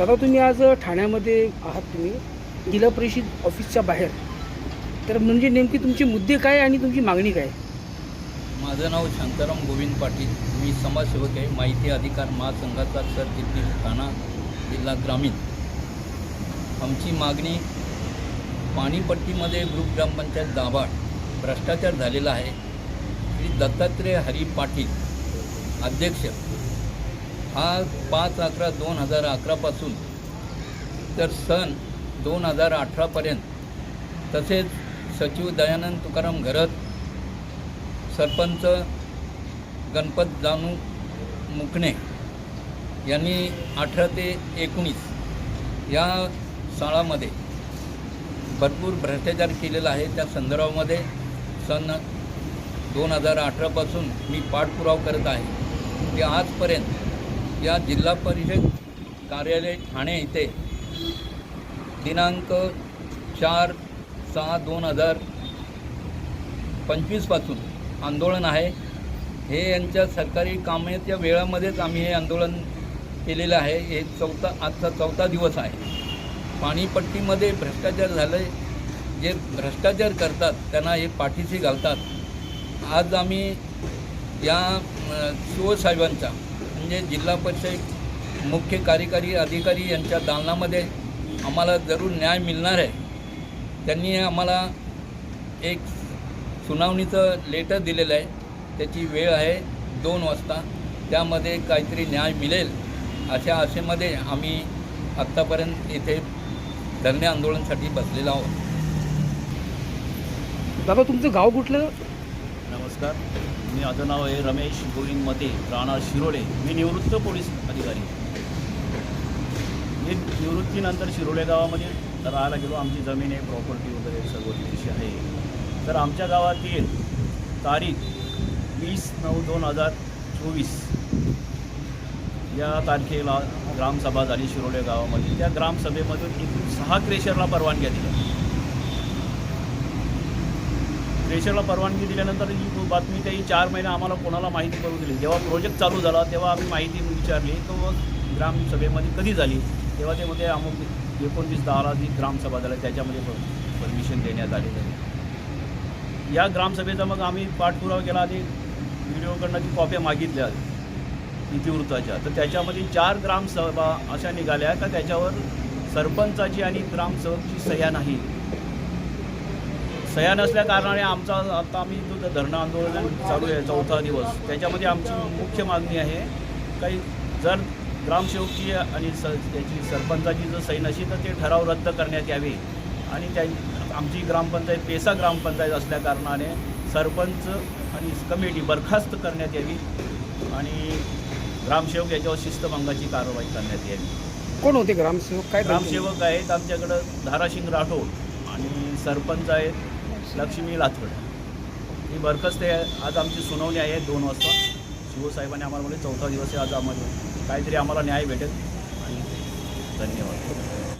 दादा तुम्ही आज ठाण्यामध्ये आहात तुम्ही. जिल्हा परिषद ऑफिसच्या बाहेर. तर म्हणजे नेमकी तुमचे मुद्दे काय आणि तुमची मागणी काय? माझं नाव शांताराम गोविंद पाटील. मी समाजसेवक आहे. माहिती अधिकार महासंघाचा सरचिटणीस ठाणा जिल्हा ग्रामीण. आमची मागणी पाणीपट्टीमध्ये ग्रुप ग्रामपंचायत दाभाड. भ्रष्टाचार झालेला आहे. श्री दत्तात्रय हरी पाटील अध्यक्ष. हा पाच अकरा दोन हजार अकरापासून तर सन दोन हजार अठरापर्यंत तसेच सचिव दयानंद तुकाराम घरत सरपंच गणपत जानू मुकणे यांनी अठरा ते एकोणीस या साळामध्ये भरपूर भ्रष्टाचार केलेला आहे. त्या संदर्भामध्ये सन दोन हजार अठरापासून मी पाठपुरावा करत आहे. की आजपर्यंत या जिल्हा परिषद कार्यालय ठाणे इथे दिनांक चार सहा दोन हजार पंचवीसपासून आंदोलन आहे. हे यांच्या सरकारी कामाच्या वेळामध्येच आम्ही हे आंदोलन केलेलं आहे. हे चौथा आजचा चौथा दिवस आहे. पाणीपट्टीमध्ये भ्रष्टाचार झाले जे भ्रष्टाचार करतात त्यांना हे पाठीशी घालतात. आज आम्ही या शिवसाहेबांच्या म्हणजे जिल्हा परिषद मुख्य कार्यकारी अधिकारी यांच्या दालनामध्ये आम्हाला जरूर न्याय मिळणार आहे. त्यांनी आम्हाला एक सुनावणीचं लेटर दिलेलं आहे. त्याची वेळ आहे दोन वाजता. त्यामध्ये काहीतरी न्याय मिळेल अशा आशेमध्ये आम्ही आत्तापर्यंत इथे धरणे आंदोलनासाठी बसलेलो आहोत. दादा तुमचं गाव कुठलं? नमस्कार. मी माझं नाव आहे रमेश गोविंद मते राणा शिरोळे. मी निवृत्त पोलीस अधिकारी. मी निवृत्तीनंतर शिरोळे गावामध्ये राहायला गेलो. आमची जमीन आहे प्रॉपर्टी वगैरे सर्व विषय आहे. तर आमच्या गावातील तारीख वीस नऊ दोन हजार चोवीस. या तारखेला ग्रामसभा झाली शिरोळे गावामध्ये. त्या ग्रामसभेमधून एकूण सहा क्रेशरला परवानग्या दिल्या. प्रेशरला परवानगी दिल्यानंतर ही बातमी त्याही चार महिने आम्हाला कोणाला माहिती करून दिली. जेव्हा प्रोजेक्ट चालू झाला तेव्हा आम्ही माहिती विचारली. तो ग्रामसभेमध्ये कधी झाली? तेव्हा ते मध्ये अमुक एकोणतीस दहाला जी ग्रामसभा झाली त्याच्यामध्ये परमिशन देण्यात आली आहे. या ग्रामसभेचा मग आम्ही पाठपुरावा केला आणि व्हिडिओकडनं ती कॉप्या मागितल्या इतिवृत्ताच्या तर त्याच्यामध्ये चार ग्रामसभा अशा निघाल्या का त्याच्यावर सरपंचाची आणि ग्रामसेवकची सह्या नाही. सह्या नसल्या कारणाने आमचा आता आम्ही जो धरणं आंदोलन चालू आहे चौथा दिवस त्याच्यामध्ये आमची मुख्य मागणी आहे काही जर ग्रामसेवकची आणि स त्याची सरपंचाची जर सही नसेल तर ते ठराव रद्द करण्यात यावे. आणि त्या आमची ग्रामपंचायत पेसा ग्रामपंचायत असल्या कारणाने सरपंच आणि कमिटी बरखास्त करण्यात यावी आणि ग्रामसेवक याच्यावर शिस्तभंगाची कारवाई करण्यात यावी. कोण होते ग्रामसेवक? काय ग्रामसेवक आहेत आमच्याकडं धाराशिंग राठोड आणि सरपंच आहेत. लक्ष्मी लाथवड. ही बरखास्त आहे आज आमची सुनावणी आहे दोन वाजता. शिवसाहेबांनी आम्हाला म्हणजे चौथा दिवस आहे आज आम्हाला. काहीतरी आम्हाला न्याय भेटेल. आणि धन्यवाद.